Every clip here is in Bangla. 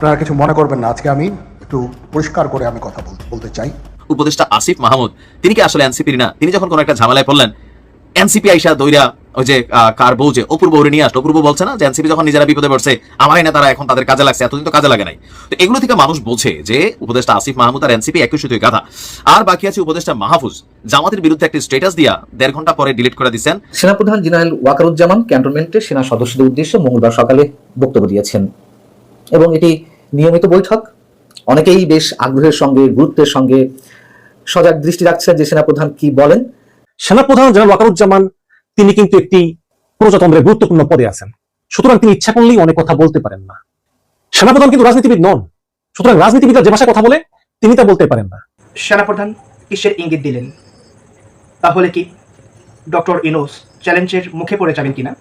আপনারা কিছু মনে করবেন না। আজকে আমি একটু পরিষ্কার করে আমি কথা বল- বলতে চাই। উপদেষ্টা আসিফ মাহমুদ তিনি কি আসলে এনসিপির না? তিনি যখন কোনো একটা ঝামেলায় পড়লেন এনসিপি আইসা দইরা ওই যে কার বউ যে অপূর্ব ওরে নিয়ে আসলো। অপূর্ব বলছে না যে এনসিপি যখন নিজেরা বিপদে পড়ছে আমার না তারা এখন তাদের কাজে লাগছে এতদিন তো কাজে লাগে নাই। তো এগুলো থেকে মানুষ বোঝে যে উপদেষ্টা আসিফ মাহমুদ আর এনসিপি একই সুতোই গাধা। আর বাকি আছে উপদেষ্টা মাহফুজ। জামাতের বিরুদ্ধে একটি স্ট্যাটাস দিয়া দেড় ঘণ্টা পরে ডিলিট করে দিচ্ছেন। সেনাপ্রধান জেনারেল ওয়াকারুজ্জামান ক্যান্টনমেন্টে সেনা সদস্যদের উদ্দেশ্যে মঙ্গলবার সকালে বক্তব্য দিয়েছেন। এবং এটি নিয়মিত বৈঠক। অনেকেই বেশ আগ্রহের সঙ্গে গুরুত্বের সঙ্গে সজাগ দৃষ্টি রাখছেন যে সেনাপ্রধান কি বলেন। সেনাপ্রধান জেনারেল ওয়াকারুজ্জামান তিনি কিন্তু একটি প্রজাতন্ত্রের গুরুত্বপূর্ণ পদে আছেন। সুতরাং তিনি ইচ্ছা করলেই অনেক কথা বলতে পারেন না। সেনাপ্রধান কিন্তু রাজনীতিবিদ নন। সুতরাং রাজনীতিবিদরা যে ভাষায় কথা বলে তিনি তা বলতে পারেন না। সেনাপ্রধান কিসের ইঙ্গিত দিলেন? তাহলে কি ডক্টর ইনোস চ্যালেঞ্জের মুখে পড়ে যাবেন কিনা?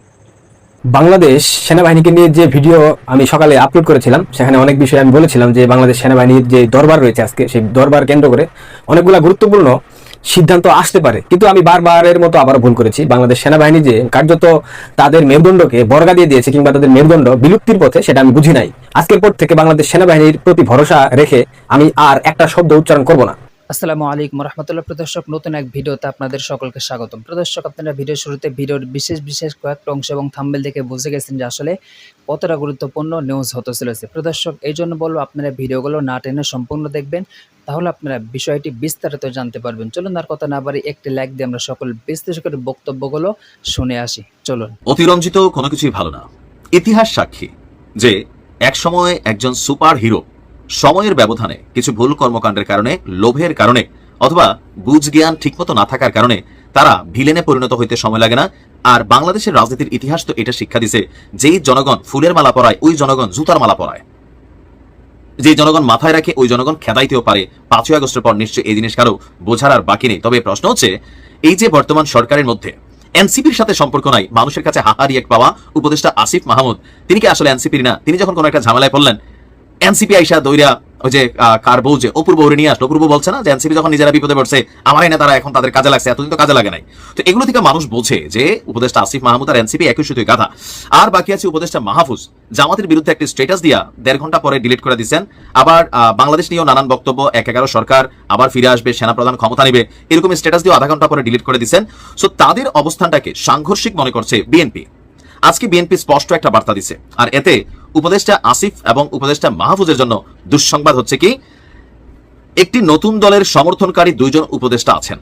বাংলাদেশ সেনাবাহিনীকে নিয়ে যে ভিডিও আমি সকালে আপলোড করেছিলাম, সেখানে অনেক বিষয়ে আমি বলেছিলাম যে বাংলাদেশ সেনাবাহিনীর যে দরবার রয়েছে আজকে, সেই দরবার কেন্দ্র করে অনেকগুলা গুরুত্বপূর্ণ সিদ্ধান্ত আসতে পারে। কিন্তু আমি বারবারের মতো আবার ভুল করেছি। বাংলাদেশ সেনাবাহিনী যে কার্যত তাদের মেরুদণ্ডকে বর্গা দিয়ে দিয়েছে কিংবা তাদের মেরুদণ্ড বিলুপ্তির পথে, সেটা আমি বুঝি নাই। আজকের পর থেকে বাংলাদেশ সেনাবাহিনীর প্রতি ভরসা রেখে আমি আর একটা শব্দ উচ্চারণ করব না। আসসালামু আলাইকুম রহমতুল্লাহ। প্রদর্শক নতুন এক ভিডিওতে আপনাদের সকলকে স্বাগতম। প্রদর্শক আপনারা ভিডিও শুরুতে ভিডিওর বিশেষ বিশেষ কয়েকটা অংশ এবং থাম্বেল দেখে বুঝে গেছেন যে আসলে কতটা গুরুত্বপূর্ণ নিউজ হতে চলেছে প্রদর্শক এই জন্য বলব আপনারা ভিডিওগুলো না টেনে সম্পূর্ণ দেখবেন। তাহলে আপনারা বিষয়টি বিস্তারিত জানতে পারবেন। চলুন আর কথা না বাড়ি একটি লাইক দিয়ে আমরা সকল বিশ্লেষকের বক্তব্যগুলো শুনে আসি। চলুন। অতিরঞ্জিত কোনো কিছুই ভালো না। ইতিহাস সাক্ষী যে একসময় একজন সুপার হিরো সময়ের ব্যবধানে কিছু ভুল কর্মকাণ্ডের কারণে, লোভের কারণে, অথবা বুঝ জ্ঞান ঠিকমতো না থাকার কারণে তারা ভিলেনে পরিণত হইতে সময় লাগে না। আর বাংলাদেশের রাজনীতির ইতিহাস তো এটা শিক্ষা দিছে, যেই জনগণ ফুলের মালা পরায়, ওই জনগণ জুতার মালা পরায়। যে জনগণ মাথায় রাখে, ওই জনগণ খেদাইতেও পারে। পাঁচই আগস্টের পর নিশ্চয়ই এই জিনিস কারও বোঝার আর বাকি নেই। তবে প্রশ্ন হচ্ছে, এই যে বর্তমান সরকারের মধ্যে এনসিপির সাথে সম্পর্ক নাই, মানুষের কাছে এক পাওয়া উপদেষ্টা আসিফ মাহমুদ, তিনি কি আসলে এনসিপির না? তিনি যখন কোনো একটা ঝামেলায় পড়লেন এনসিপি আইসা দইরা ওই যে কার বউ যে অপূর্ব ওরে নিয়ে আসলো। অপূর্ব বলছে না যে, এনসিপি যখন নিজেরা বিপদে পড়ছে আমার না, তারা এখন তাদের কাজে লাগছে, এতদিন তো কাজে লাগে নাই। তো এগুলো থেকে মানুষ বোঝে যে, উপদেষ্টা আসিফ মাহমুদ আর এনসিপি একই সুতোই গাধা। আর বাকি আছে উপদেষ্টা মাহফুজ। জামাতের বিরুদ্ধে একটি স্ট্যাটাস দিয়া দেড় ঘণ্টা পরে ডিলিট করে দিচ্ছেন। আবার বাংলাদেশ নিয়েও নানান বক্তব্য, এক এগারো সরকার, আবার ফিরে আসবে, সেনাপ্রধান ক্ষমতা নেবে, এরকম স্ট্যাটাস দিয়ে আধা ঘণ্টা পরে ডিলিট করে দিচ্ছেন। সো তাদের অবস্থানটাকে সাংঘর্ষিক মনে করছে বিএনপি। আজকে বিএনপি স্পষ্ট একটা বার্তা দিছে আর এতে উপদেষ্টা আসিফ এবং উপদেষ্টা মাহফুজের জন্য দুঃসংবাদ হচ্ছে কি, একটি নতুন দলের সমর্থনকারী দুইজন উপদেষ্টা আছেন।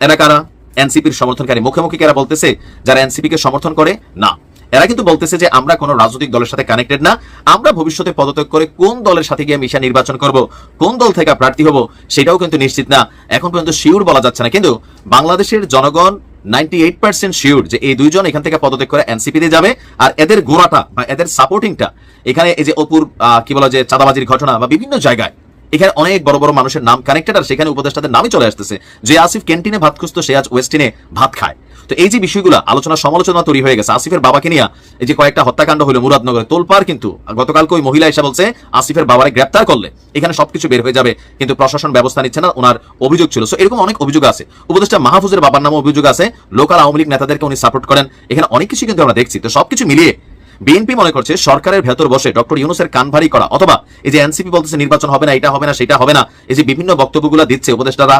এরা কারা? এনসিপির সমর্থনকারী মুখে মুখে কারা বলতেছে যারা এনসিপি কে সমর্থন করে? না। এরা কিন্তু বলতেছে যে আমরা কোনো রাজনৈতিক দলের সাথে কানেক্টেড না। আমরা ভবিষ্যতে পদত্যাগ করে কোন দলের সাথে গিয়ে মিশা নির্বাচন করব, কোন দল থেকে প্রার্থী হব, সেটাও কিন্তু নিশ্চিত না। এখন পর্যন্ত শিওর বলা যাচ্ছে না। কিন্তু বাংলাদেশের জনগণ নাইনটি এইট পার্সেন্ট শিওর যে এই দুইজন এখান থেকে পদত্যাগ করে এনসিপি তে যাবে। আর এদের গোড়াটা বা এদের সাপোর্টিংটা এখানে এই যে অপুর কি বলা যে চাঁদাবাজির ঘটনা বা বিভিন্ন জায়গায় এখানে অনেক বড় বড় মানুষের নাম কানেক্টেড আর সেখানে উপদেষ্টাদের নামই চলে আসতেছে। যে আসিফ ক্যান্টিনে ভাত খুঁজতো, সে আজ ওয়েস্টিনে ভাত খায়। তো এই যে বিষয়গুলো, আলোচনা সমালোচনা তৈরি হয়ে গেছে। আসিফের বাবাকে নিয়ে এই যে কয়েকটা হত্যাকাণ্ড হলো মুরাদনগরে তোলপার কিন্তু গতকালকে ওই মহিলা এসে বলছে, আসিফের বাবারে গ্রেপ্তার করলে। এখানে সবকিছু বের হয়ে যাবে, কিন্তু প্রশাসন ব্যবস্থা নিচ্ছে না, ওনার অভিযোগ ছিল। সো এরকম অনেক অভিযোগ আছে। উপদেষ্টা মাহফুজের বাবার নামে অভিযোগ আছে, লোকাল আওয়ামী লীগ নেতাদেরকে উনি সাপোর্ট করেন। এখানে অনেক কিছু কিন্তু আমরা দেখছি। তো সবকিছু মিলিয়ে বিএনপি মনে করছে সরকারের ভেতর বসে ডক্টর ইউনুসের কান ভারী করা, অথবা এই যে এনসিপি বলতেছে নির্বাচন হবে না, এটা হবে না, সেটা হবে না, এই যে বিভিন্ন বক্তব্যগুলো দিচ্ছে উপদেষ্টারা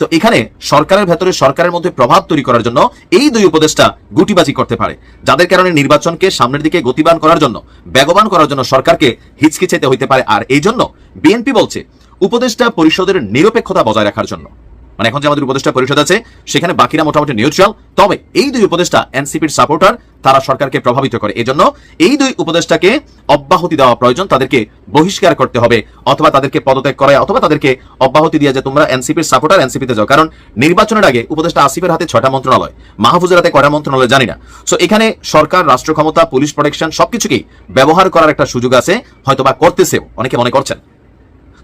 তো এখানে সরকারের ভেতরে সরকারের মধ্যে প্রভাব তৈরি করার জন্য এই দুই উপদেষ্টা গুটিবাজি করতে পারে। যাদের কারণে নির্বাচনকে সামনের দিকে গতিবান করার জন্য, বেগবান করার জন্য সরকারকে হিচকিচাইতে হইতে পারে, আর এই জন্য বিএনপি বলছে, উপদেষ্টা পরিষদের নিরপেক্ষতা বজায় রাখার জন্য। মানে এখন যে আমাদের উপদেষ্টা পরিষদ আছে, সেখানে বাকিরা মোটামুটি নিউট্রাল তবে এই দুই উপদেষ্টা এনসিপির সাপোর্টার তারা সরকারকে প্রভাবিত করে। এজন্য এই দুই উপদেষ্টাকে অব্যাহতি দেওয়া প্রয়োজন। তাদেরকে বহিষ্কার করতে হবে, অথবা তাদেরকে পদত্যাগ করায়, অথবা তাদেরকে অব্যাহতি দিয়ে যে তোমরা এনসিপির সাপোর্টার এনসিপিতে যাও। কারণ নির্বাচনের আগে উপদেষ্টা আসিফের হাতে ছয়টা মন্ত্রণালয়, মাহফুজের হাতে কয়টা মন্ত্রণালয় জানি না। সো এখানে সরকার রাষ্ট্র ক্ষমতা পুলিশ প্রোটেকশন সবকিছুকেই ব্যবহার করার একটা সুযোগ আছে, হয়তোবা করতেছেও, অনেকে মনে করছেন।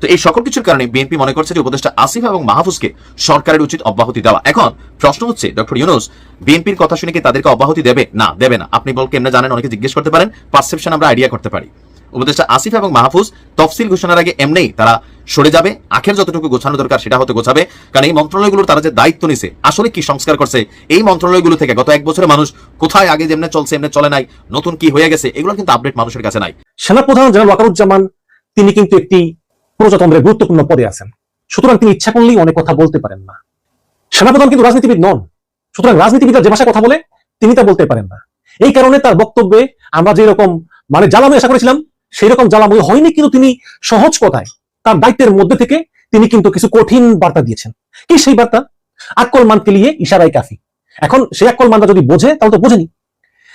তো এই সকল কিছুর কারণে বিএনপি মনে করছে যে উপদেষ্টা আসিফ এবং মাহফুজকে সরকারের উচিত অব্যাহতি দেওয়া। এখন প্রশ্ন হচ্ছে, ডক্টর ইউনুস, বিএনপির কথা শুনে কি তাদেরকে অব্যাহতি দেবে? না দেবে না। আপনি বল কেমনে জানেন? অনেকে জিজ্ঞেস করতে পারেন। পারসেপশন আমরা আইডিয়া করতে পারি। উপদেষ্টা আসিফ এবং মাহফুজ তফসিল ঘোষণার আগে এমনিই তারা সরে যাবে। আখের যতটুকু গোছানো দরকার সেটা হতে গোছাবে। কারণ এই মন্ত্রণালয়গুলোর তারা যে দায়িত্ব নিছে, আসলে কি সংস্কার করছে? এই মন্ত্রণালয়গুলো থেকে গত এক বছরে মানুষ কোথায় আগে যেমনে চলছে, এমনি চলে নাই, নতুন কি হয়ে গেছে, এগুলো কিন্তু আপডেট মানুষের কাছে নাই। সেনাপ্রধান জেনারেল ওয়াকারুজ্জামান, তিনি কিন্তু একটি প্রজাতন্ত্রের গুরুত্বপূর্ণ পদে আছেন। সুতরাং তিনি ইচ্ছা করলেই অনেক কথা বলতে পারেন না। সেনাপ্রধান কিন্তু রাজনীতিবিদ নন। সুতরাং রাজনীতিবিদরা যে ভাষায় কথা বলে, তিনি তা বলতে পারেন না। এই কারণে তার বক্তব্যে আমরা যে রকম মানে জ্বালাময় আশা করেছিলাম, সেই রকম জ্বালাময় হয়নি, কিন্তু তিনি সহজ কথায় তার দায়িত্বের মধ্যে থেকে তিনি কিন্তু কিছু কঠিন বার্তা দিয়েছেন। কি সেই বার্তা? আকল মানকে নিয়ে ইশারাই কাফি। এখন সেই আকল মানটা যদি বোঝে, তাহলে তো বোঝেনি।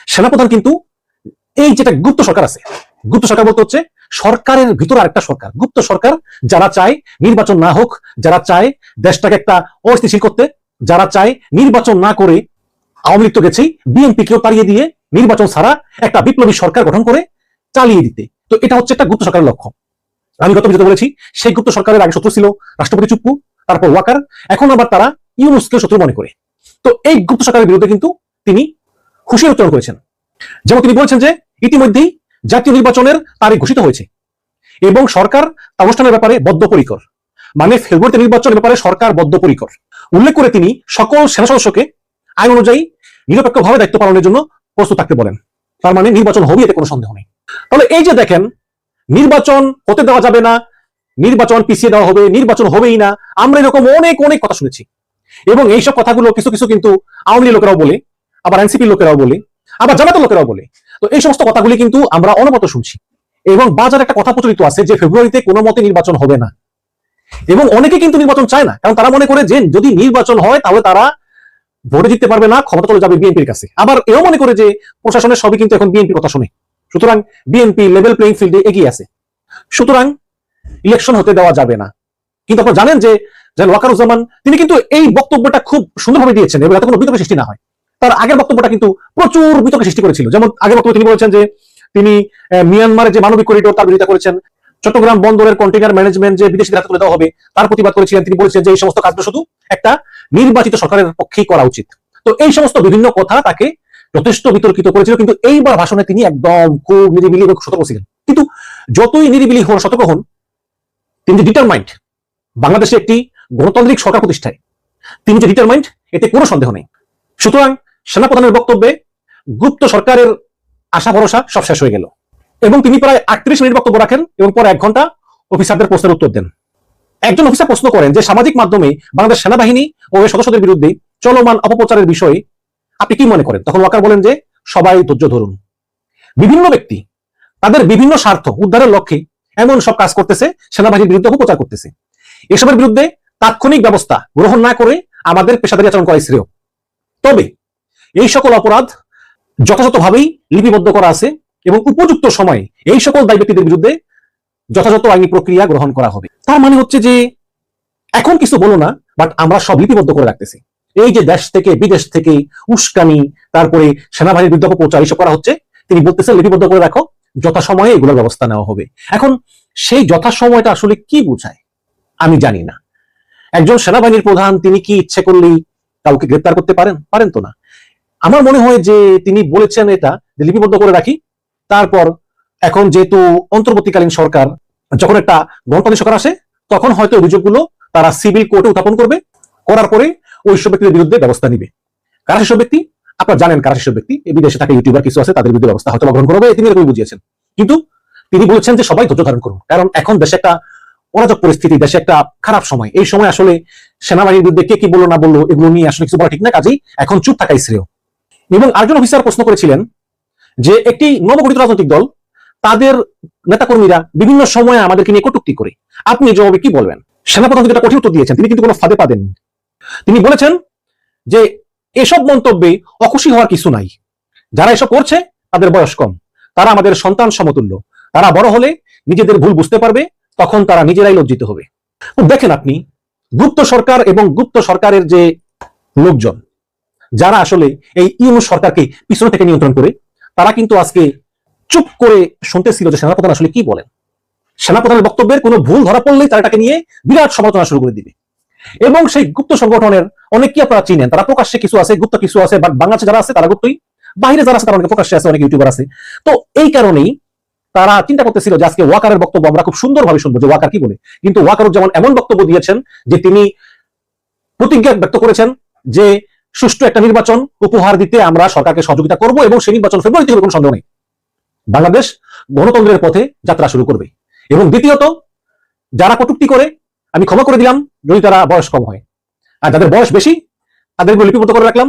সেনাপ্রধান কিন্তু, এই যেটা গুপ্ত সরকার আছে, গুপ্ত সরকার বলতে হচ্ছে সরকারের ভিতরে আরেকটা সরকার, গুপ্ত সরকার, যারা চায় নির্বাচন না হোক, যারা চায় দেশটাকে একটা অস্থিতিশীল করতে, যারা চায় নির্বাচন না করে আওয়ামী লীগ তো গেছেই বিএনপি কেও তাড়িয়ে দিয়ে নির্বাচন ছাড়া একটা বিপ্লবী সরকার গঠন করে চালিয়ে দিতে। তো এটা হচ্ছে একটা গুপ্ত সরকারের লক্ষ্য। আমি গত ভিডিওতে বলেছি, সেই গুপ্ত সরকারের আগে শত্রু ছিল রাষ্ট্রপতি চুপ্পু, তারপর ওয়াকার, এখন আবার তারা ইউনুসকে শত্রু মনে করে। তো এই গুপ্ত সরকারের বিরুদ্ধে কিন্তু তিনি খুশি উচ্চারণ করেছেন। যেমন তিনি বলেছেন যে, ইতিমধ্যেই জাতীয় নির্বাচনের তারিখ ঘোষিত হয়েছে এবং সরকার অনুষ্ঠানের ব্যাপারে বদ্ধপরিকর মানে ফেব্রুয়ারিতে নির্বাচনের ব্যাপারে সরকার বদ্ধপরিকর। উল্লেখ করে তিনি সকল সেনা সদস্যকে আইন অনুযায়ী নিরপেক্ষভাবে দায়িত্ব পালনের জন্য প্রস্তুত থাকতে বলেন। তার মানে নির্বাচন হবে এতে কোনো সন্দেহ নেই। তাহলে এই যে দেখেন, নির্বাচন হতে দেওয়া যাবে না, নির্বাচন পিছিয়ে দেওয়া হবে, নির্বাচন হবেই না, আমরা এরকম অনেক অনেক কথা শুনেছি। এবং এইসব কথাগুলো কিছু কিছু কিন্তু আওয়ামী লোকেরাও বলে, আবার এনসিপির লোকেরাও বলে, আবার জামাতের লোকেরাও বলে। তো এই সমস্ত কথাগুলি কিন্তু আমরা অনবত শুনছি। এবং বাজার একটা কথা প্রচলিত আছে যে ফেব্রুয়ারিতে কোনো মতে নির্বাচন হবে না। এবং অনেকে কিন্তু নির্বাচন চায় না, কারণ তারা মনে করে যে যদি নির্বাচন হয় তাহলে তারা ভোটে জিততে পারবে না, ক্ষমতা চলে যাবে বিএনপির কাছে। আবার এও মনে করে যে প্রশাসনের সবই কিন্তু এখন বিএনপি কথা শুনে। সুতরাং বিএনপি লেভেল প্লেইং ফিল্ডে এগিয়ে আছে। সুতরাং ইলেকশন হতে দেওয়া যাবে না। কিন্তু আপনারা জানেন যে ওয়াকারুজ্জামান তিনি কিন্তু এই বক্তব্যটা খুব সুন্দরভাবে দিয়েছেন এবং এত কোনো বিতর্ক সৃষ্টি না হয়। তার আগের বক্তব্যটা কিন্তু প্রচুর বিতর্ক সৃষ্টি করেছিল। যেমন আগের বক্তব্যে তিনি বলেছেন যে, তিনি মিয়ানমারের যে মানবিক করিডোর তার বিরোধিতা করেছেন, চট্টগ্রাম বন্দরের কন্টেইনার ম্যানেজমেন্ট যে বিদেশিদের হাতে তুলে দেওয়া হবে, তার প্রতিবাদ করেছিলেন। তিনি বলেছেন যে, এই সমস্ত কাজগুলো শুধু একটা নির্বাচিত সরকারের পক্ষেই করা উচিত। তো এই সমস্ত বিভিন্ন কথা তাকে যথেষ্ট বিতর্কিত করেছিল, কিন্তু এইবার ভাষণে তিনি একদম খুব নিরিবিলি এবং সতর্ক ছিলেন। কিন্তু যতই নিরিবিলি হন, সতর্ক হন, তিনি যে ডিটারমাইন্ড বাংলাদেশে একটি গণতান্ত্রিক সরকার প্রতিষ্ঠায়, তিনি যে ডিটারমাইন্ড এতে কোনো সন্দেহ নেই। সুতরাং সেনাপ্রধানের বক্তব্যে গুপ্ত সরকারের আশা ভরসা সব শেষ হয়ে গেল। এবং তিনি প্রায় আটত্রিশ মিনিট বক্তব্য রাখেন এবং পরে এক ঘণ্টা অফিসারদের প্রশ্নের উত্তর দেন। একজন অফিসার প্রশ্ন করেন যে, সামাজিক মাধ্যমে বাংলাদেশ সেনাবাহিনী ও এর সদস্যদের বিরুদ্ধে চলমান অপপ্রচারের বিষয়ে আপনি কি মনে করেন? তখন ওয়াকার বলেন যে, সবাই ধৈর্য ধরুন। বিভিন্ন ব্যক্তি তাদের বিভিন্ন স্বার্থ উদ্ধারের লক্ষ্যে এমন সব কাজ করতেছে, সেনাবাহিনীর বিরুদ্ধে অপপ্রচার করতেছে। এসবের বিরুদ্ধে তাৎক্ষণিক ব্যবস্থা গ্রহণ না করে আমাদের পেশাদারি আচরণ করাই শ্রেয়। তবে এই সকল অপরাধ যথাযথভাবেই লিপিবদ্ধ করা আছে এবং উপযুক্ত সময়ে এই সকল দায়ী ব্যক্তিদের বিরুদ্ধে যথাযথ আইনি প্রক্রিয়া গ্রহণ করা হবে। তার মানে হচ্ছে যে, এখন কিছু বলো না বাট আমরা সব লিপিবদ্ধ করে রাখতেছি। এই যে দেশ থেকে, বিদেশ থেকে উস্কানি, তারপরে সেনাবাহিনীর বিরুদ্ধে অপপ্রচার, এইসব করা হচ্ছে, তিনি বলতেছেন লিপিবদ্ধ করে রাখো, যথাসময়ে এগুলোর ব্যবস্থা নেওয়া হবে। এখন সেই যথাসময়টা আসলে কি বোঝায়? আমি জানি না। একজন সেনাবাহিনীর প্রধান, তিনি কি ইচ্ছে করলেই কাউকে গ্রেপ্তার করতে পারেন? পারেন তো না। আমার মনে হয় যে তিনি বলেছেন এটা, যে লিপিবদ্ধ করে রাখি। তারপর এখন যেহেতু অন্তর্বর্তীকালীন সরকার, যখন একটা গণতান্ত্রিক সরকার আসে, তখন হয়তো অভিযোগগুলো তারা সিভিল কোর্টে উত্থাপন করবে, করার পরে ওই সব ব্যক্তিদের বিরুদ্ধে ব্যবস্থা নিবে। কারা সেসব ব্যক্তি? আপনারা জানেন কারা সেসব ব্যক্তি। বিদেশে থাকে ইউটিউবার কিছু আছে, তাদের বিরুদ্ধে ব্যবস্থা হয়তো গ্রহণ করবে তিনি এরকমই বুঝিয়েছেন। কিন্তু তিনি বলেছেন যে সবাই ধৈর্য ধারণ করুন, কারণ এখন দেশে একটা অরাজক পরিস্থিতি, দেশে একটা খারাপ সময়। এই সময় আসলে সেনাবাহিনীর বিরুদ্ধে কে কি বলল না বলল, এগুলো নিয়ে আসলে কিছু বলা ঠিক না, কাজেই এখন চুপ থাকাই শ্রেয় এবং আরেকজন অফিসার প্রশ্ন করেছিলেন যে একটি নবগঠিত রাজনৈতিক দল, তাদের নেতাকর্মীরা বিভিন্ন সময়ে আমাদেরকে নিয়ে কটুক্তি করে। আপনি জবাবে কি বলবেন? সেনাপ্রধান কিন্তু কঠিন উত্তর দিয়েছেন, তিনি কিন্তু কোনো ফাঁদে পা দেননি। তিনি বলেছেন যে এসব মন্তব্যে অখুশি হওয়ার কিছু নাই। যারা এসব করছে, তাদের বয়স কম। তারা আমাদের সন্তান সমতুল্য। তারা বড় হলে নিজেদের ভুল বুঝতে পারবে, তখন তারা নিজেরাই লজ্জিত হবে। দেখেন আপনি, গুপ্ত সরকার এবং গুপ্ত সরকারের যে লোকজন যারা আসলে এই ইউনু সরকারকে পিছনে থেকে নিয়ন্ত্রণ করে, তারা কিন্তু আজকে চুপ করে শুনতেছিল যে সেনাপ্রধান আসলে কি বলেন। সেনাপ্রধানের বক্তব্যের কোনো ভুল ধরা পড়লেই তারা এটাকে নিয়ে বিরাট সমালোচনা শুরু করে দিবে। এবং সেই গুপ্ত সংগঠনের অনেকেই আপনারা চিনেন, তারা প্রকাশ্যে কিছু আছে, গুপ্ত কিছু আছে বাট বাংলাদেশে যারা আছে তারা গুপ্তই বাইরে যারা আছে তারা অনেকে প্রকাশ্যে আছে, অনেক ইউটিউবার আছে। তো এই কারণেই তারা চিন্তা করতেছিল যে আজকে ওয়াকারের বক্তব্য আমরা খুব সুন্দরভাবে শুনব যে ওয়াকার কি বলে। কিন্তু ওয়াকার যেমন এমন বক্তব্য দিয়েছেন যে তিনি প্রতিজ্ঞা ব্যক্ত করেছেন যে সুষ্ঠু একটা নির্বাচন উপহার দিতে আমরা সরকারকে সহযোগিতা করব এবং সেই নির্বাচন ফেব্রুয়ারিতে হবে কোনো সন্দেহ নেই। বাংলাদেশ গণতন্ত্রের পথে যাত্রা শুরু করবে। এবং দ্বিতীয়ত, যারা কটুক্তি করে, আমি ক্ষমা করে দিলাম যদি তারা বয়স কম হয়। আর যাদের বয়স বেশি তাদেরকে লিপিবদ্ধ করে রাখলাম,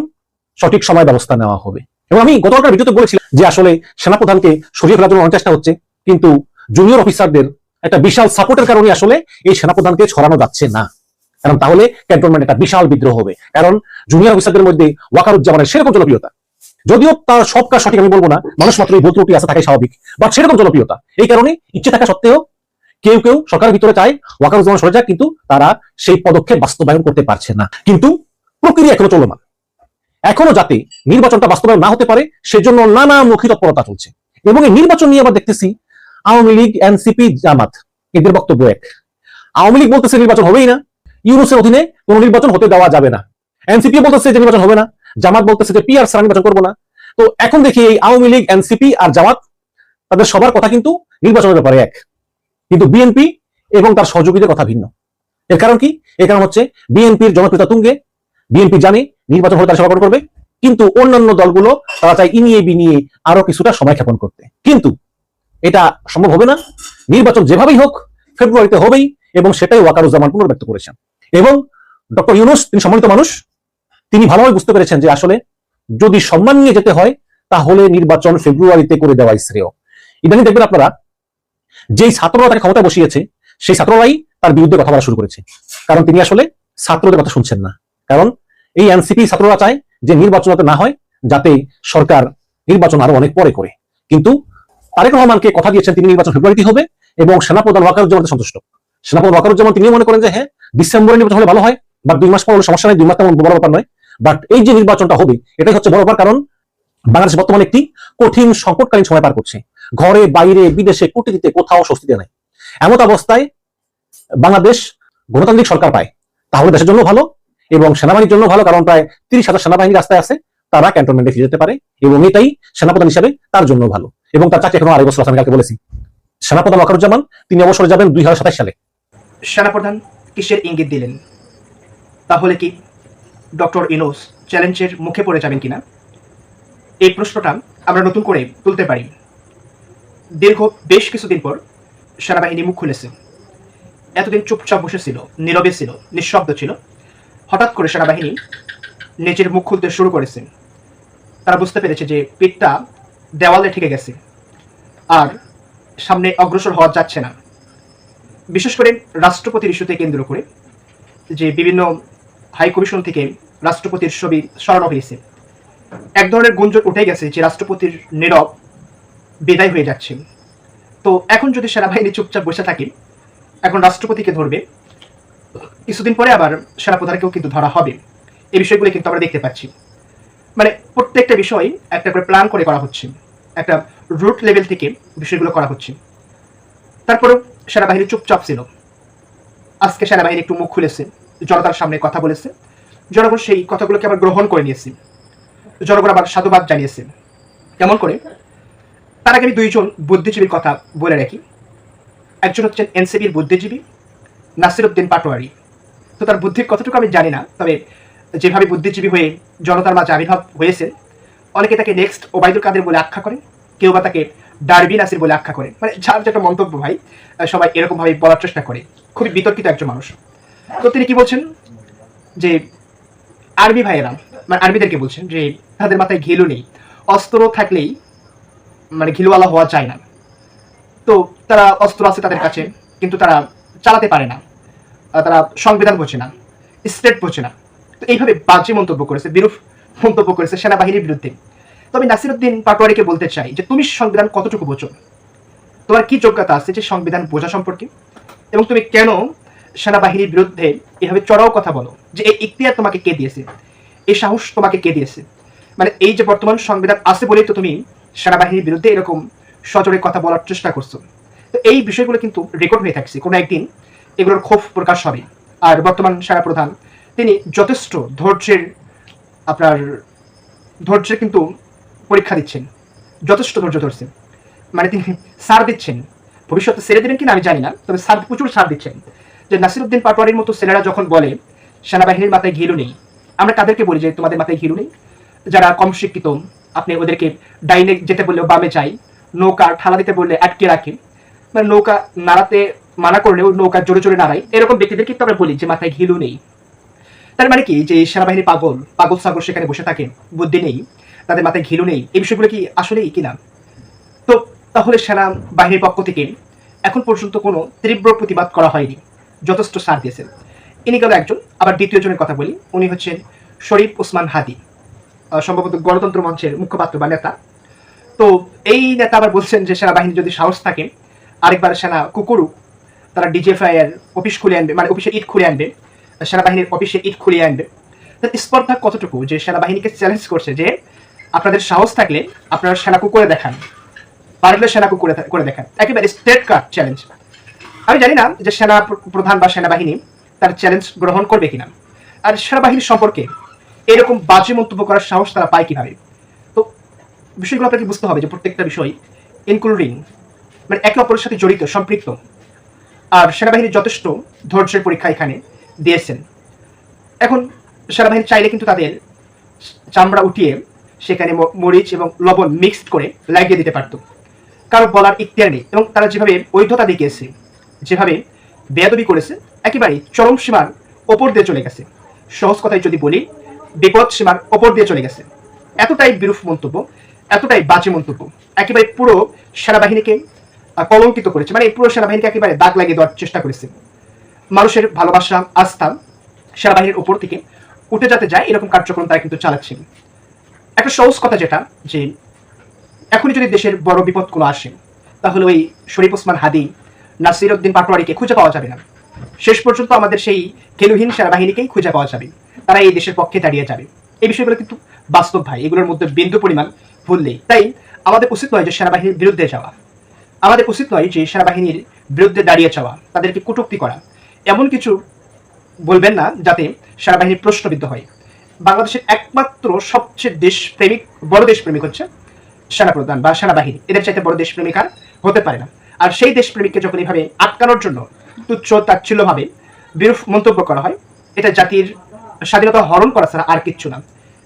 সঠিক সময় ব্যবস্থা নেওয়া হবে। এবং আমি গতকাল ভিডিওতে বলেছিলাম যে আসলে সেনাপ্রধানকে সরিয়ে ফেলার জন্য অনেক হচ্ছে, কিন্তু জুনিয়র অফিসারদের একটা বিশাল সাপোর্টের কারণে আসলে এই সেনাপ্রধানকে ছড়ানো যাচ্ছে না। কারণ তাহলে ক্যান্টনমেন্ট একটা বিশাল বিদ্রোহ হবে। কারণ জুনিয়র অফিসারদের মধ্যে ওয়াকারুজ্জামানের সেরকম জনপ্রিয়তা। যদিও তার সব কাজ সঠিক আমি বলব না, মানুষ মাত্রই ভুল ত্রুটি আছে থাকাই স্বাভাবিক বাট সেরকম জনপ্রিয়তা। এই কারণে ইচ্ছে থাকা সত্ত্বেও কেউ কেউ সরকারের ভিতরে চায় ওয়াকারুজ্জামান সরে যাক, কিন্তু তারা সেই পদক্ষেপ বাস্তবায়ন করতে পারছে না। কিন্তু প্রক্রিয়া এখনও চলমান। এখনও যাতে নির্বাচনটা বাস্তবায়ন না হতে পারে, সেজন্য নানামুখী তৎপরতা চলছে। এবং এই নির্বাচন নিয়ে আবার দেখতেছি, আওয়ামী লীগ, এনসিপি, জামাত, এদের বক্তব্য এক। আওয়ামী লীগ বলতেছে নির্বাচন হবেই না। ইউনুসের অধীনে কোনো নির্বাচন হতে দেওয়া যাবে না। এনসিপি বলতেছে যে নির্বাচন হবে না, জামাত বলতেছে যে পিআর সারা নির্বাচন করব না। তো এখন দেখি এই আওয়ামী লীগ, এনসিপি আর জামাত, তাদের সবার কথা কিন্তু নির্বাচনের ব্যাপারে এক। কিন্তু বিএনপি এবং তার সহযোগীদের কথা ভিন্ন। এর কারণ কি? এর কারণ হচ্ছে বিএনপির জনপ্রিয়তা তুঙ্গে। বিএনপি জানে নির্বাচন হলে তারা সমাপন করবে, কিন্তু অন্যান্য দলগুলো তারা চায় ইনিয়ে বিনিয়ে আরও কিছুটা সময় ক্ষেপণ করতে। কিন্তু এটা সম্ভব হবে না। নির্বাচন যেভাবেই হোক ফেব্রুয়ারিতে হবেই এবং সেটাই ওয়াকারুজ্জামান পুনর্ব্যক্ত করেছেন। এবং ডক্টর ইউনুস, তিনি সম্মানিত মানুষ, তিনি ভালোভাবে বুঝতে পেরেছেন যে আসলে যদি সম্মান নিয়ে যেতে হয়, তাহলে নির্বাচন ফেব্রুয়ারিতে করে দেওয়াই শ্রেয়। ইদানিং দেখবেন আপনারা, যেই ছাত্ররা তাকে ক্ষমতা বসিয়েছে, সেই ছাত্ররাই তার বিরুদ্ধে কথা বলা শুরু করেছে। কারণ তিনি আসলে ছাত্রদের কথা শুনছেন না। কারণ এই এনসিপি ছাত্ররা চায় যে নির্বাচন না হয়, যাতে সরকার নির্বাচন আরও অনেক পরে করে। কিন্তু তারেক রহমানকে কথা দিয়েছেন, তিনি নির্বাচন ফেব্রুয়ারিতে হবে এবং সেনাপ্রধান ওয়াকারুজ্জামান সন্তুষ্ট। সেনাপ্রধান ওয়াকারুজ্জামান তিনি মনে করেন যে হ্যাঁ ডিসেম্বরে নির্বাচন হলে ভালো হয় বা দুই মাস পর হলে সমস্যা নেই, দুই মাস তেমন বড় ব্যাপার নয়। বাট এই যে নির্বাচনটা হবে, এটাই হচ্ছে বড় ব্যাপার, কারণ বাংলাদেশ বর্তমানে একটি কঠিন সংকটকালীন সময় পার করছে। ঘরে, বাইরে, বিদেশে কূটনীতিতে কোথাও স্বস্তিতে নাই। এমত অবস্থায় বাংলাদেশ গণতান্ত্রিক সরকার পায়। তাহলে দেশের জন্য ভালো এবং সেনাবাহিনীর জন্য ভালো, কারণ প্রায় তিরিশ হাজার সেনাবাহিনী রাস্তায় আছে, তারা ক্যান্টনমেন্টে ফিরে যেতে পারে এবং এটাই সেনাপ্রধান হিসাবে তার জন্য ভালো। এবং তার চাকরি এখনও আড়াই বছর আমি কালকে বলেছি। সেনাপ্রধান ওয়াকারুজ্জামান, তিনি অবসরে যাবেন দুই হাজার সাতাশ সালে। সেনাপ্রধান কিসের ইঙ্গিত দিলেন? তাহলে কি ডক্টর ইনোস চ্যালেঞ্জের মুখে পড়ে যাবেন কিনা? এই প্রশ্নটা আমরা নতুন করে তুলতে পারি। দীর্ঘ বেশ কিছুদিন পর সেনাবাহিনী মুখ খুলেছে। এতদিন চুপচাপ বসেছিল নীরবে ছিল, নিঃশব্দ ছিল। হঠাৎ করে সেনাবাহিনী নিজের মুখ খুলতে শুরু করেছে। তারা বুঝতে পেরেছে যে পিঠটা দেওয়ালে ঠেকে গেছে। আর সামনে অগ্রসর হওয়া যাচ্ছে না। বিশেষ করে রাষ্ট্রপতির ইস্যুতে কেন্দ্র করে যে বিভিন্ন হাই কমিশন থেকে রাষ্ট্রপতির ছবি সরানো হয়েছে। এক ধরনের গুঞ্জন উঠে গেছে যে রাষ্ট্রপতির নীরব বিদায় হয়ে যাচ্ছে। তো এখন যদি সেনাবাহিনী চুপচাপ বসে থাকে, এখন রাষ্ট্রপতিকে ধরবে, কিছুদিন পরে আবার সেনাপ্রধানকেও কিন্তু ধরা হবে। এই বিষয়গুলো কিন্তু আমরা দেখতে পাচ্ছি। মানে প্রত্যেকটা বিষয় একটা করে প্ল্যান করে করা হচ্ছে। একটা রুট লেভেল থেকে বিষয়গুলো করা হচ্ছে। তারপরেও সেনাবাহিনী চুপচাপ ছিল। আজকে সেনাবাহিনী একটু মুখ খুলেছে, জনতার সামনে কথা বলেছে। জনগণ সেই কথাগুলোকে আবার গ্রহণ করে নিয়েছে। জনগণ আবার সাধুবাদ জানিয়েছে। কেমন করে? তার আগে আমি দুইজন বুদ্ধিজীবীর কথা বলে রাখি। একজন হচ্ছেন এনসিবির বুদ্ধিজীবী নাসিরুদ্দিন পাটোয়ারি। তো তার বুদ্ধির কতটুকু আমি জানি না, তবে যেভাবে বুদ্ধিজীবী হয়ে জনতার মাঝে আবির্ভাব হয়েছেন অনেকে তাকে নেক্সট ওবায়দুল কাদের বলে আখ্যা করেন কেউ বা তাকে ডারবি নাসির বলে আখ্যা করে। মানে যার যেটা মন্তব্য ভাই সবাই এরকম ভাবে বলার চেষ্টা করে। খুবই বিতর্কিত একজন মানুষ। তো তিনি কি বলছেন? যে আর্মি ভাইয়েরা মানে আর্মিদেরকে বলছেন যে তাদের মাথায় ঘিলু নেই, অস্ত্র থাকলেই মানে ঘিলুওয়ালা হওয়া যায় না। তো তারা অস্ত্র আছে তাদের কাছে, কিন্তু তারা চালাতে পারে না। তারা সংবিধান বোঝে না, স্টেট বোঝে না। তো এইভাবে বাজে মন্তব্য করেছে, বিরূপ মন্তব্য করেছে সেনাবাহিনীর বিরুদ্ধে। তো আমি নাসিরুদ্দিন পাটোয়ারিকে বলতে চাই যে তুমি সংবিধান কতটুকু বোঝো? তোমার কি যোগ্যতা আছে যে সংবিধান বোঝা সম্পর্কে? এবং তুমি কেন সেনাবাহিনীর বিরুদ্ধে এভাবে চড়াও কথা বলো? যে এই ইখতিয়ার তোমাকে কে দিয়েছে? এই সাহস তোমাকে কে দিয়েছে? মানে এই যে বর্তমান সংবিধান আছে বলেই তো তুমি সেনাবাহিনীর বিরুদ্ধে এরকম সজোরে কথা বলার চেষ্টা করছ। তো এই বিষয়গুলো কিন্তু রেকর্ড হয়ে থাকছে। কোনো একদিন এগুলোর ক্ষোভ প্রকাশ হবে। আর বর্তমান সেনা প্রধান তিনি যথেষ্ট ধৈর্যের, আপনার ধৈর্যের কিন্তু পরীক্ষা দিচ্ছেন। যথেষ্ট ধৈর্য ধরছেন। মানে তিনি সার দিচ্ছেন। ভবিষ্যতে ছেড়ে দেবেন কিনা আমি জানি না, তবে সার, প্রচুর সার দিচ্ছেন। যে নাসিরুদ্দিন পাটোয়ারির মতো ছেলেরা যখন বলে, সেনাবাহিনীর মাথায় ঘিলু নেই, আমরা তাদেরকে বলি যে, তোমাদের মাথায় ঘিলু নেই। যারা কম শিক্ষিত, আপনি ওদেরকে ডাইনে যেতে বললেও বামে যাই নৌকার ঠালা দিতে বললে আটকে রাখে। মানে নৌকা নাড়াতে মানা করলেও নৌকা জোরে জোরে নাড়ায়। এরকম ব্যক্তিদের কিন্তু আমরা বলি যে, মাথায় ঘিলু নেই। তার মানে কি? যে সেনাবাহিনী পাগল পাগল সাগর সেখানে বসে থাকে, বুদ্ধি নেই। তাদের মাথায় ঘিলু নেই। এই বিষয়গুলো কি আসলেই কিনা তো তাহলে সেনা বাহিনীর পক্ষ থেকে এখন পর্যন্ত কোনো তীব্র প্রতিবাদ করা হয়নি। যথেষ্ট সার দিয়েছেন। ইনি গেল একজন, আবার দ্বিতীয় জনের কথা বলি। উনি হচ্ছেন শরীফ ওসমান হাদি সম্ভবত গণতন্ত্র মঞ্চের মুখপাত্র বা নেতা। তো এই নেতা আবার বলছেন যে সেনাবাহিনী যদি সাহস থাকে, আরেকবার সেনা কুকুরু, তারা ডিজিএফআই এর অফিস খুলে আনবে মানে অফিসে ইট খুলে আনবে, সেনাবাহিনীর অফিসে ইট খুলে আনবে। স্পর্ধা কতটুকু? যে সেনাবাহিনীকে চ্যালেঞ্জ করছে যে আপনাদের সাহস থাকলে আপনারা সেনা কুকুরে দেখান। পারলে সেনা কুকুরে করে দেখান। একেবারে স্টেট কার্ড চ্যালেঞ্জ আমি জানি না যে সেনা প্রধান বা সেনাবাহিনী তার চ্যালেঞ্জ গ্রহণ করবে কিনা। আর সেনাবাহিনী সম্পর্কে এরকম বাজে মন্তব্য করার সাহস তারা পায় কীভাবে? তো বিষয়গুলো আপনাকে বুঝতে হবে যে প্রত্যেকটা বিষয় ইনক্লুডিং মানে একে অপরের সাথে জড়িত, সম্পৃক্ত। আর সেনাবাহিনী যথেষ্ট ধৈর্যের পরীক্ষা এখানে দিয়েছেন। এখন সেনাবাহিনী চাইলে কিন্তু তাদের চামড়া উঠিয়ে সেখানে মরিচ এবং লবণ মিক্সড করে লাগিয়ে দিতে পারতো। কারও বলার ইখতিয়ার নেই এবং তারা যেভাবে বৈধতা দেখিয়েছে, যেভাবে বেয়াদবি করেছে, একেবারে চরম সীমার ওপর দিয়ে চলে গেছে। সহজ কথায় যদি বলি, বিপদ সীমার ওপর দিয়ে চলে গেছে। এতটাই বিরূপ মন্তব্য, এতটাই বাজে মন্তব্য, একেবারে পুরো সেনাবাহিনীকে কলঙ্কিত করেছে। মানে পুরো সেনাবাহিনীকে একেবারে দাগ লাগিয়ে দেওয়ার চেষ্টা করেছে। মানুষের ভালোবাসা, আস্থা সেনাবাহিনীর উপর থেকে উঠে যাতে যায়, এরকম কার্যক্রম তারা কিন্তু চালাচ্ছে একটা সহজ কথা যেটা, যে এখনই যদি দেশের বড় বিপদ কোনো আসে, তাহলে ওই শরীফ ওসমান হাদি নাসির উদ্দিন পাটোয়ারিকে খুঁজে পাওয়া যাবে না। শেষ পর্যন্ত আমাদের সেই কেলুহীন সেনাবাহিনীকেই খুঁজে পাওয়া যাবে। তারা এই দেশের পক্ষে দাঁড়িয়ে যাবে। এই বিষয়গুলো কিন্তু বাস্তব ভাই, এগুলোর মধ্যে বিন্দু পরিমাণ ভুল নেই। তাই আমাদের উচিত নয় যে সেনাবাহিনীর বিরুদ্ধে যাওয়া। আমাদের উচিত নয় যে সেনাবাহিনীর বিরুদ্ধে দাঁড়িয়ে যাওয়া, তাদেরকে কটূক্তি করা। এমন কিছু বলবেন না যাতে সেনাবাহিনীর প্রশ্নবিদ্ধ হয়। বাংলাদেশের একমাত্র সবচেয়ে দেশপ্রেমিক, বড় দেশপ্রেমিক হচ্ছে সেনাপ্রধান বা সেনাবাহিনী। এদের চাইতে বড় দেশপ্রেমিক আর হতে পারে না। আর সেই দেশপ্রেমিককে যখন এইভাবে আটকানোর জন্য তুচ্ছ তাচ্ছিল্যভাবে বিরূপ মন্তব্য করা হয়, এটা জাতির স্বাধীনতা হরণ করা ছাড়া আর কিচ্ছু না।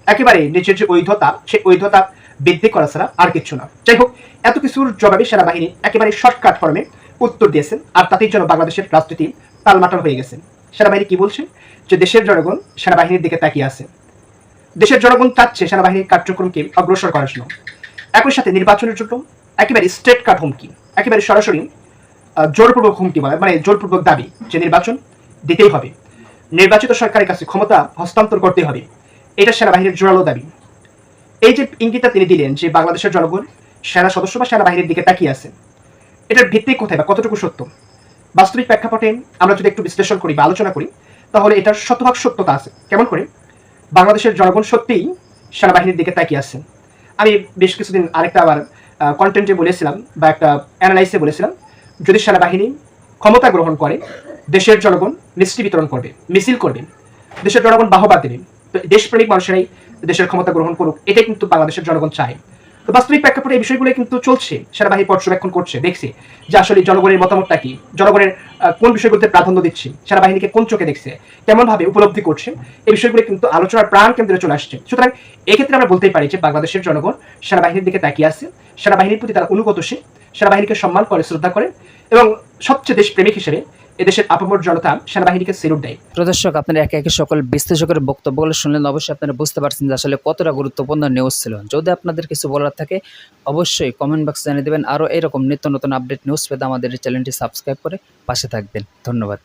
একেবারে নিজের যে ঐধতা, সেই ঐধতা বৃদ্ধি করা ছাড়া আর কিচ্ছু না। যাই হোক, এত কিছুর জবাবে সেনাবাহিনী একেবারে শর্টকাট ফর্মে উত্তর দিয়েছেন আর তাতেই জন্য বাংলাদেশের রাজনীতি তালমাটাল হয়ে গেছে। সেনাবাহিনী কি বলছে? যে দেশের জনগণ সেনাবাহিনীর দিকে তাকিয়ে আছে। দেশের জনগণ চাচ্ছে সেনাবাহিনীর কার্যক্রমকে অগ্রসর করার জন্য। একই সাথে নির্বাচনের জন্য একেবারে স্টেট কার্ড হুমকি, একেবারে সরাসরি জোরপূর্বক হুমকি বলে মানে জোরপূর্বক দাবি যে নির্বাচন দিতেই হবে। নির্বাচিত সরকারের কাছে ক্ষমতা হস্তান্তর করতে হবে। এটা সেনাবাহিনীর জোরালো দাবি। এই যে ইঙ্গিতটা তিনি দিলেন যে বাংলাদেশের জনগণ সেনা সদস্য বা সেনাবাহিনীর দিকে তাকিয়ে আছে, এটার ভিত্তি কোথায় বা কতটুকু সত্য? বাস্তবিক প্রেক্ষাপটে আমরা যদি একটু বিশ্লেষণ করি বা আলোচনা করি, তাহলে এটার শতভাগ সত্যতা আছে। কেমন করে? বাংলাদেশের জনগণ সত্যিই সেনাবাহিনীর দিকে তাকিয়ে আছে। আমি বেশ কিছুদিন আরেকটা আবার কন্টেন্টে বলেছিলাম বা একটা অ্যানালাইসে বলেছিলাম, যদি সেনাবাহিনী ক্ষমতা গ্রহণ করে, দেশের জনগণ মিষ্টি বিতরণ করবে, মিছিল করবে, দেশের জনগণ বাহবা দেবে। দেশপ্রেমিক মানুষেরাই দেশের ক্ষমতা গ্রহণ করুক, এটাই কিন্তু বাংলাদেশের জনগণ চায়। তো বাস্তবিক প্রেক্ষাপটে এই বিষয়গুলো কিন্তু চলছে, সেনাবাহিনী পর্যবেক্ষণ করছে, দেখছে যে আসলে জনগণের মতামতটা কি, জনগণের কোন বিষয়গুলোতে প্রাধান্য দিচ্ছে, সেনাবাহিনীকে কোন চোখে দেখছে কেমন ভাবে উপলব্ধি করছে, এই বিষয়গুলো কিন্তু আলোচনার প্রাণ কেন্দ্রে চলে আসছে। সুতরাং এক্ষেত্রে আমরা বলতেই পারি যে বাংলাদেশের জনগণ সেনাবাহিনীর দিকে তাকিয়ে আছে, সেনাবাহিনীর প্রতি তারা অনুগতশীল, সেনাবাহিনীকে সম্মান করে, শ্রদ্ধা করে এবং সবচেয়ে দেশপ্রেমিক হিসেবে এদেশের আপামর জনতা সেনাবাহিনীকে সেলুট দেয়। প্রদর্শক, আপনারা একে একে সকল বিশ্লেষকের বক্তব্যগুলো শুনলেন অবশ্যই আপনারা বুঝতে পারছেন যে আসলে কতটা গুরুত্বপূর্ণ নিউজ ছিল। যদি আপনাদের কিছু বলার থাকে, অবশ্যই কমেন্ট বক্সে জানিয়ে দেবেন। আরও এরকম নিত্য নতুন আপডেট নিউজ পেতে আমাদের চ্যানেলটি সাবস্ক্রাইব করে পাশে থাকবেন। ধন্যবাদ।